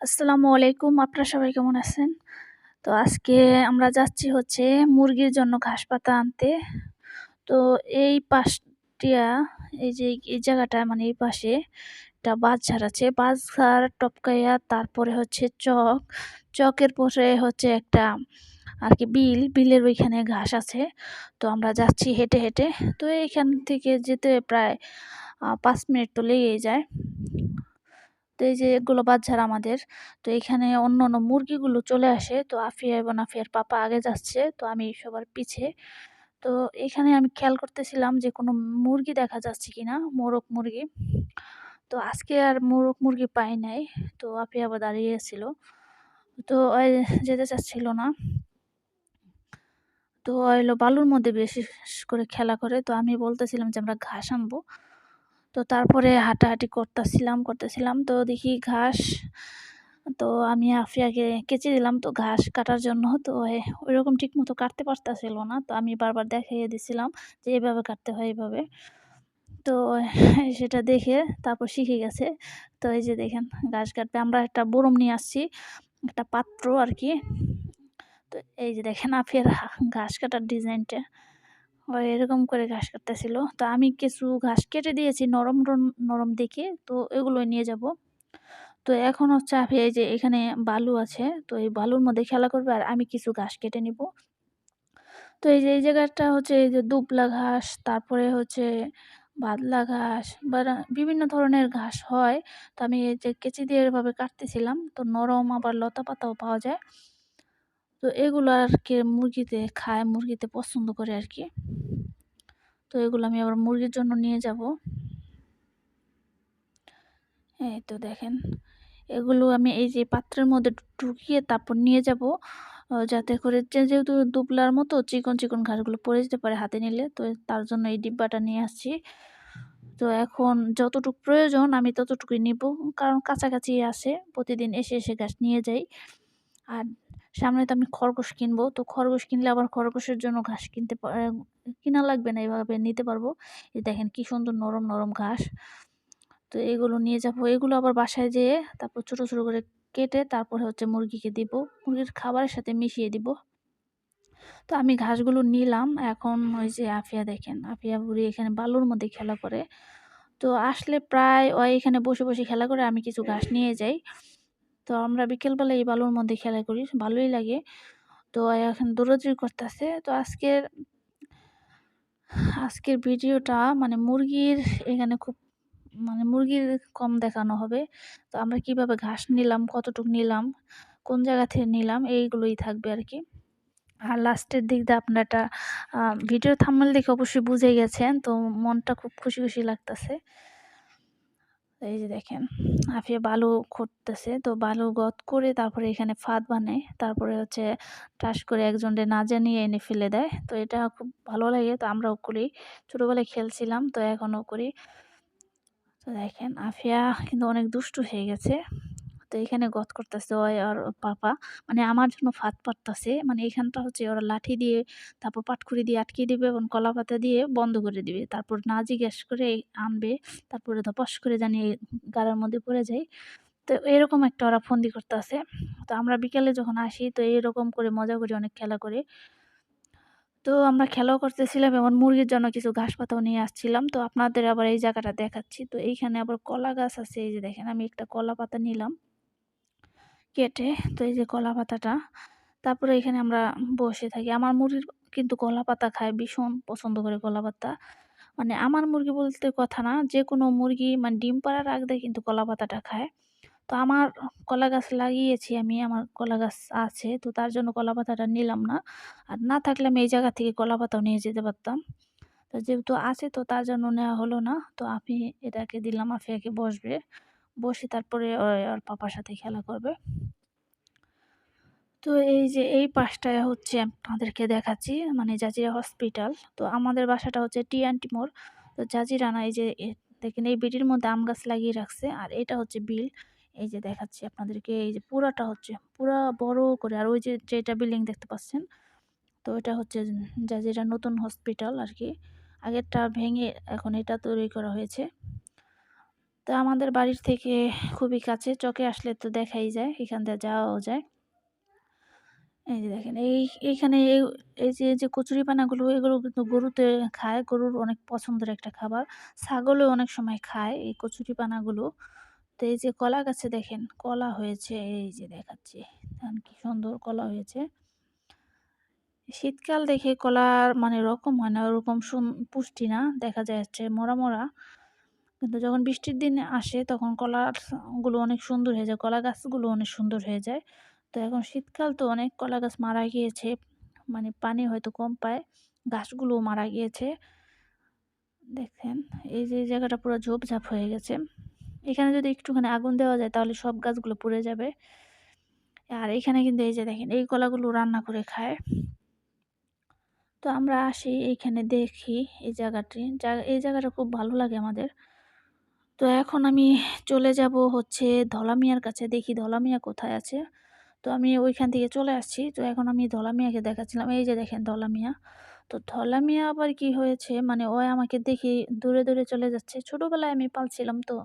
আসসালামু আলাইকুম, আপনারা সবাই কেমন আছেন? তো আজকে আমরা যাচ্ছি হচ্ছে মুরগির জন্য ঘাস পাতা আনতে। তো এই পাশটিয়া, এই যে এই জায়গাটা মানে এই পাশে একটা বাজার আছে। বাজার টপকাইয়া তারপরে হচ্ছে চক। চকের পরে হচ্ছে একটা আর কি বিল। বিলের ওইখানে ঘাস আছে। তো আমরা যাচ্ছি হেঁটে হেঁটে। তো এইখান থেকে যেতে প্রায় পাঁচ মিনিট তো লেগেই যায়। তো এই যে এগুলো বাচ্চার আমাদের, তো এখানে অন্য অন্য মুরগিগুলো চলে আসে। তো আফিয়া এবং আফিয়ার পাপা আগে যাচ্ছে, তো আমি সবার পিছে। তো এখানে আমি খেয়াল করতেছিলাম যে কোনো মুরগি দেখা যাচ্ছে কি না মোরগ মুরগি। তো আজকে আর মোরগ মুরগি পাই নাই, তো আফিয়া আবার দাঁড়িয়েছিল তো যেতে চাচ্ছিল না। তো এলো বালুর মধ্যে বেশি করে খেলা করে, তো আমি বলতেছিলাম যে আমরা ঘাস আনব। তো তারপরে হাঁটাহাঁটি করতেছিলাম করতেছিলাম। তো দেখি ঘাস, তো আমি আফিয়াকে কেচে দিলাম। তো ঘাস কাটার জন্য তো ওইরকম ঠিক মতো কাটতে পারতেছিল না। তো আমি বারবার দেখাইয়ে দিছিলাম যে এইভাবে কাটতে হয় এইভাবে তো সেটা দেখে তারপর শিখে গেছে। তো এই যে দেখেন, ঘাস কাটবে। আমরা একটা বরম নিয়ে আসছি, একটা পাত্র আর কি। তো এই যে দেখেন আফিয়ার ঘাস কাটার ডিজাইনটা। এরকম করে ঘাস কাটতেছিল। তো আমি কিছু ঘাস কেটে দিয়েছি, নরম নরম দেখে। তো এগুলোই নিয়ে যাব। তো এখন হচ্ছে এই যে এখানে বালু আছে, তো এই বালুর মধ্যে খেলা করবে আর আমি কিছু ঘাস কেটে নিব। তো এই যে, এই জায়গাটা হচ্ছে এই যে দুবলা ঘাস, তারপরে হচ্ছে বাদলা ঘাস, বা বিভিন্ন ধরনের ঘাস হয়। তো আমি এই যে কেঁচি দিয়ে এভাবে কাটতেছিলাম। তো নরম আবার লতা পাতাও পাওয়া যায়। তো এগুলো আর কি মুরগিতে খায়, মুরগিতে পছন্দ করে আর কি তো এগুলো আমি আবার মুরগির জন্য নিয়ে যাব। এই তো দেখেন, এগুলো আমি এই যে পাত্রের মধ্যে ঢুকিয়ে তারপর নিয়ে যাব যাতে করে যেহেতু দুবলার মতো চিকন চিকন ঘাসগুলো পড়ে যেতে পারে হাতে নিলে, তো তার জন্য এই ডিব্বাটা নিয়ে আসছি। তো এখন যতটুকু প্রয়োজন আমি ততটুকুই নিব, কারণ কাছাকাছি আসে প্রতিদিন এসে এসে গাছ নিয়ে যাই। আর সামনে তো আমি খরগোশ কিনবো। তো খরগোশ কিনলে আবার খরগোশের জন্য ঘাস কিনতে কিনা লাগবে না এভাবে নিতে পারব। এই দেখেন কি সুন্দর নরম নরম ঘাস। তো এগুলো নিয়ে যাব। এগুলো আবার বাসায় যেয়ে তারপর ছোট ছোট করে কেটে তারপরে হচ্ছে মুরগিকে দিব। মুরগির খাবারের সাথে মিশিয়ে দিব। তো আমি ঘাসগুলো নিলাম। এখন ওই যে আফিয়া দেখেন, আফিয়া বুড়ি এখানে বালুর মধ্যে খেলা করে। তো আসলে প্রায় ওই এখানে বসে বসে খেলা করে আমি কিছু ঘাস নিয়ে যাই। তো আমরা বিকেলবেলা এই বালুর মধ্যে খেলা করি, ভালোই লাগে। তো এখন দৌড়াদৌড়ি করতেছে। তো আজকের আজকের ভিডিওটা মানে মুরগির এখানে খুব মানে মুরগির কম দেখানো হবে। তো আমরা কীভাবে ঘাস নিলাম, কতটুক নিলাম, কোন জায়গা থেকে নিলাম, এইগুলোই থাকবে আর কি। আর লাস্টের দিক দিয়ে আপনার একটা ভিডিও থাম্বেল দেখে অবশ্যই বুঝে গেছেন। তো মনটা খুব খুশি খুশি লাগতেছে। এই যে দেখেন, আফিয়া বালু খুঁড়তেছে। তো বালু গত করে তারপরে এখানে ফাঁদ বানায়। তারপরে হচ্ছে টাস করে একজনকে না জানিয়ে এনে ফেলে দেয়। তো এটা খুব ভালো লাগে, তো আমরাও করি। ছোটোবেলায় খেলছিলাম, তো এখনও করি। তো দেখেন, আফিয়া কিন্তু অনেক দুষ্টু হয়ে গেছে। তো এখানে গত করতেছে ওই আর পাপা। মানে আমার জন্য ফাঁদ পাততেছে মানে এখানটা হচ্ছে ওরা লাঠি দিয়ে, তারপর পাটখুরি দিয়ে আটকে দিবে এবং কলা পাতা দিয়ে বন্ধ করে দিবে। তারপর না জিজ্ঞেস করে আনবে, তারপরে ধপাস করে জানিয়ে গাড়ার মধ্যে পড়ে যায়। তো এরকম একটা ওরা ফন্দি করতেছে। তো আমরা বিকেলে যখন আসি, তো এরকম করে মজা করি, অনেক খেলা করে। তো আমরা খেলাও করতেছিলাম এবং মুরগির জন্য কিছু ঘাস পাতাও নিয়ে আসছিলাম। তো আপনাদের আবার এই জায়গাটা দেখাচ্ছি। তো এইখানে আবার কলা গাছ আছে, এই যে দেখেন, আমি একটা কলা পাতা নিলাম। কেটে তো এই যে কলা পাতাটা, তারপরে এখানে আমরা বসে থাকি। আমার মুরগির কিন্তু কলা পাতা খায়, ভীষণ পছন্দ করে কলা পাতা। মানে আমার মুরগি বলতে কথা না যে কোনো মুরগি মানে ডিম পাড়ার আগে কিন্তু কলা পাতাটা খায়। তো আমার কলা গাছ লাগিয়েছি আমি, আমার কলা গাছ আছে, তো তার জন্য কলা পাতাটা নিলাম না। আর না থাকলে আমি এই জায়গা থেকে কলা পাতাও নিয়ে যেতে পারতাম। তো যেহেতু আছে তো তার জন্য নেওয়া হলো না, তো আমি এটাকে দিলাম আফিয়াকে বসবে। বসে তারপরে ওর পাপার সাথে খেলা করবে। তো এই যে এই পাশটায় হচ্ছে আপনাদেরকে দেখাচ্ছি মানে জাজিরা হসপিটাল। তো আমাদের বাসাটা হচ্ছে টি অ্যান্টি মোড়। তো জাজিরানা এই যে দেখেন এই বিটির মধ্যে আম গাছ লাগিয়ে রাখছে, আর এটা হচ্ছে বিল। এই যে দেখাচ্ছি আপনাদেরকে, এই যে পুরাটা হচ্ছে, পুরা বড় করে, আর ওই যে যেটা বিল্ডিং দেখতে পাচ্ছেন, তো এটা হচ্ছে জাজিরা নতুন হসপিটাল আর কি। আগেরটা ভেঙে এখন এটা তৈরি করা হয়েছে। তো আমাদের বাড়ির থেকে খুবই কাছে, চকে আসলে তো দেখাই যায়, এখান দিয়ে যাওয়াও যায়। এই যে দেখেন, এই, এইখানে এই যে যে কচুরি পানাগুলো, এগুলো কিন্তু গরুতে খায়, গরুর অনেক পছন্দের একটা খাবার। ছাগলও অনেক সময় খায় এই কচুরি পানাগুলো। তো এই যে কলা গাছে দেখেন, কলা হয়েছে, এই যে দেখাচ্ছি, দেখেন কি সুন্দর কলা হয়েছে। শীতকাল দেখে কলার মানে রকম হয় না, ওরকম পুষ্টি না, দেখা যাচ্ছে, মরা মরা। কিন্তু যখন বৃষ্টির দিন আসে, তখন কলাগুলো অনেক সুন্দর হয়ে যায় কলা গাছগুলো অনেক সুন্দর হয়ে যায়। তো এখন শীতকাল তো অনেক কলা গাছ মারা গিয়েছে মানে পানি হয়তো কম পায়, গাছগুলোও মারা গিয়েছে। দেখেন, এই যে জায়গাটা পুরো ঝোপঝাপ হয়ে গেছে। এখানে যদি একটুখানি আগুন দেওয়া যায়, তাহলে সব গাছগুলো পুড়ে যাবে। আর এখানে কিন্তু এই যে, দেখেন, এই কলাগুলো রান্না করে খায়। তো আমরা আসি এইখানে দেখি এই জায়গাটি। এই জায়গাটা খুব ভালো লাগে আমাদের। তো এখন আমি চলে যাব হচ্ছে ধলামিয়ার কাছে। দেখি ধলামিয়া কোথায় আছে। তো আমি ওইখান থেকে চলে আসছি। তো এখন আমি ধলামিয়াকে দেখাচ্ছিলাম। এই যে দেখেন ধলামিয়া। তো ধলামিয়া আবার কি হয়েছে? মানে ও আমাকে দেখি দূরে দূরে চলে যাচ্ছে। ছোটোবেলায় আমি পালছিলাম তো।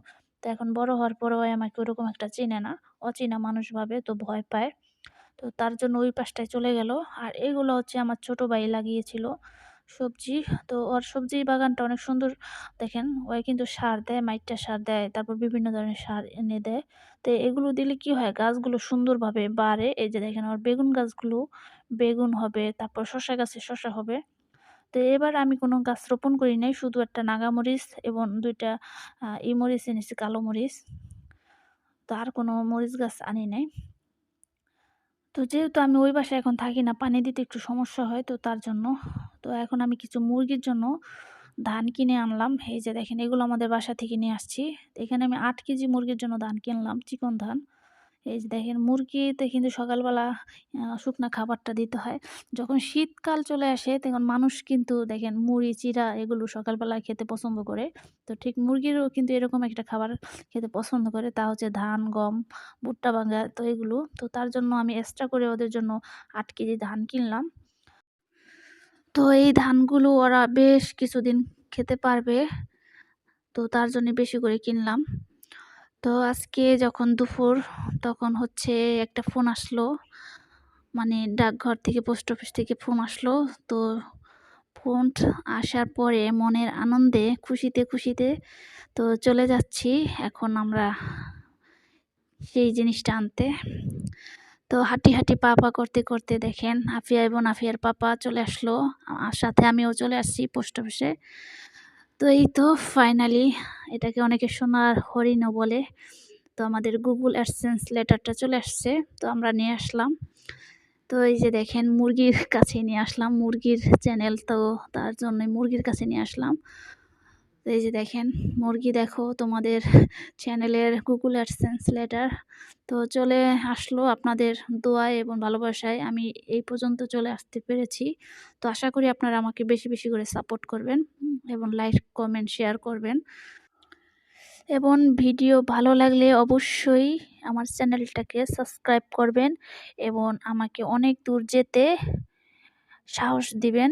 তো এখন বড় হওয়ার পর ও আমাকে ওরকম একটা চেনে না। অচেনা মানুষ ভাবে তো ভয় পায়। তো তার জন্য ওই পাশটায় চলে গেল। আর এগুলো হচ্ছে আমার ছোট ভাই লাগিয়েছিল। সবজি। তো ওর সবজি বাগানটা অনেক সুন্দর দেখেন। ওই কিন্তু সার দেয়, মাইটটা সার দেয়, তারপর বিভিন্ন ধরনের সার এনে দেয়। তো এগুলো দিলে কি হয়, গাছগুলো সুন্দরভাবে বাড়ে। এই যে দেখেন, ওর বেগুন গাছগুলো বেগুন হবে, তারপর শশা গাছে শশা হবে। তো এবার আমি কোনো গাছ রোপণ করি নাই, শুধু একটা নাগামরিচ এবং দুইটা ই মরিচ এনেছি, কালো মরিচ। তো আর কোনো মরিচ গাছ আনি নাই। তো যেহেতু আমি ওই বাসায় এখন থাকি না, পানি দিতে একটু সমস্যা হয় তো তার জন্য। তো এখন আমি কিছু মুরগির জন্য ধান কিনে আনলাম। এই যে দেখেন, এগুলো আমাদের বাসা থেকে নিয়ে আসছি। এখানে আমি আট কেজি মুরগির জন্য ধান কিনলাম, চিকন ধান। এই যে দেখেন মুরগিতে কিন্তু সকালবেলা শুকনা খাবারটা দিতে হয়। যখন শীতকাল চলে আসে, তখন মানুষ কিন্তু দেখেন মুড়ি চিরা এগুলো সকালবেলা খেতে পছন্দ করে। তো ঠিক মুরগিরও কিন্তু এরকম একটা খাবার খেতে পছন্দ করে। তা হচ্ছে ধান, গম, ভুট্টা ভাঙা তো এগুলো। তো তার জন্য আমি এক্সট্রা করে ওদের জন্য আট কেজি ধান কিনলাম। তো এই ধানগুলো ওরা বেশ কিছুদিন খেতে পারবে। তো তার জন্য বেশি করে কিনলাম। তো আজকে যখন দুপুর, তখন হচ্ছে একটা ফোন আসলো। মানে ডাকঘর থেকে পোস্ট অফিস থেকে ফোন আসলো। তো ফোন আসার পরে মনের আনন্দে, খুশিতে খুশিতে তো চলে যাচ্ছি। এখন আমরা সেই জিনিসটা আনতে। তো হাঁটি হাঁটি পা পা করতে করতে দেখেন, আফিয়া এবং আফিয়ার পাপা চলে আসলো। আর সাথে আমিও চলে আসছি পোস্ট অফিসে তো এই তো ফাইনালি এটাকে অনেকে সোনার হরিণও বলে। তো আমাদের গুগল অ্যাডসেন্স লেটারটা চলে আসছে, তো আমরা নিয়ে আসলাম। তো এই যে দেখেন, মুরগির কাছে নিয়ে আসলাম। মুরগির চ্যানেল তো তার জন্য মুরগির কাছে নিয়ে আসলাম। এই যে দেখেন, মুরগি দেখো তোমাদের চ্যানেলের গুগল অ্যাডসেন্স লেটার তো চলে আসলো আপনাদের দোয়ায় এবং ভালোবাসায়। আমি এই পর্যন্ত চলে আসতে পেরেছি। তো আশা করি আপনারা আমাকে বেশি বেশি করে সাপোর্ট করবেন এবং লাইক কমেন্ট শেয়ার করবেন। এবং ভিডিও ভালো লাগলে অবশ্যই আমার চ্যানেলটাকে সাবস্ক্রাইব করবেন এবং আমাকে অনেক দূর যেতে সাহস দিবেন।